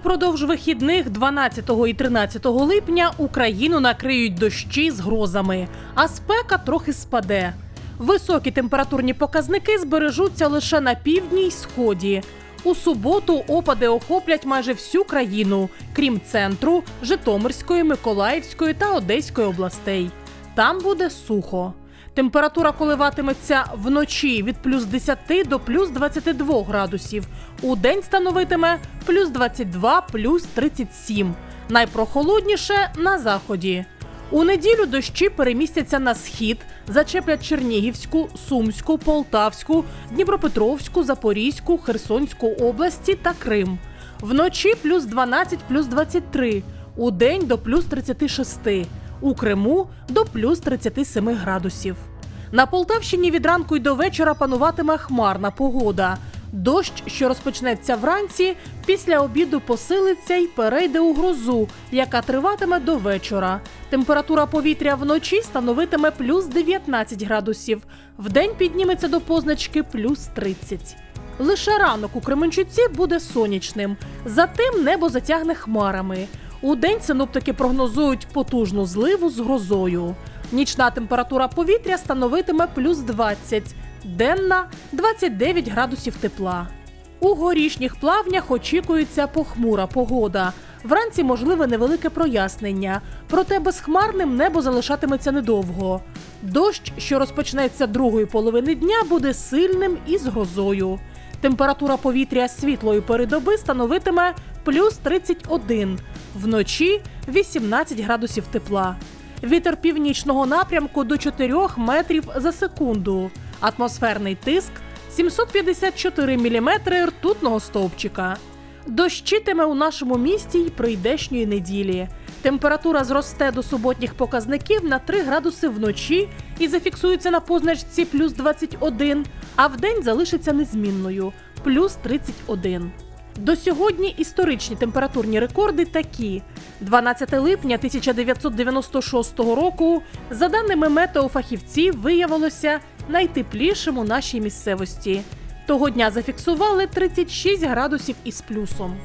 Упродовж вихідних 12 і 13 липня Україну накриють дощі з грозами, а спека трохи спаде. Високі температурні показники збережуться лише на півдні й сході. У суботу опади охоплять майже всю країну, крім центру, Житомирської, Миколаївської та Одеської областей. Там буде сухо. Температура коливатиметься вночі від плюс 10 до плюс 22 градусів. У день становитиме плюс 22, плюс 37. Найпрохолодніше на заході. У неділю дощі перемістяться на схід, зачеплять Чернігівську, Сумську, Полтавську, Дніпропетровську, Запорізьку, Херсонську області та Крим. Вночі плюс 12, плюс 23, у день до плюс 36, у Криму до плюс 37 градусів. На Полтавщині від ранку й до вечора пануватиме хмарна погода. Дощ, що розпочнеться вранці, після обіду посилиться й перейде у грозу, яка триватиме до вечора. Температура повітря вночі становитиме плюс 19 градусів, вдень підніметься до позначки плюс 30. Лише ранок у Кременчуці буде сонячним, затим небо затягне хмарами. У день синоптики прогнозують потужну зливу з грозою. Нічна температура повітря становитиме плюс 20, денна 29 градусів тепла. У горішніх плавнях очікується похмура погода. Вранці можливе невелике прояснення, проте безхмарним небо залишатиметься недовго. Дощ, що розпочнеться другої половини дня, буде сильним і з грозою. Температура повітря світлої передоби становитиме плюс 31, вночі 18 градусів тепла. Вітер північного напрямку до 4 метрів за секунду. Атмосферний тиск 754 міліметри ртутного стовпчика. Дощитиме у нашому місті й прийдешньої неділі. Температура зросте до суботніх показників на 3 градуси вночі і зафіксується на позначці плюс 21, а вдень залишиться незмінною плюс 31. До сьогодні історичні температурні рекорди такі: 12 липня 1996 року, за даними метеофахівців, виявилося найтеплішим у нашій місцевості. Того дня зафіксували 36 градусів із плюсом.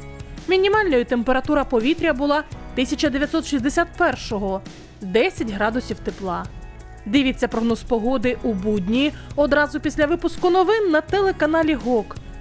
Мінімальною температура повітря була 1961-го 10 градусів тепла. Дивіться прогноз погоди у будні одразу після випуску новин на телеканалі ГОК.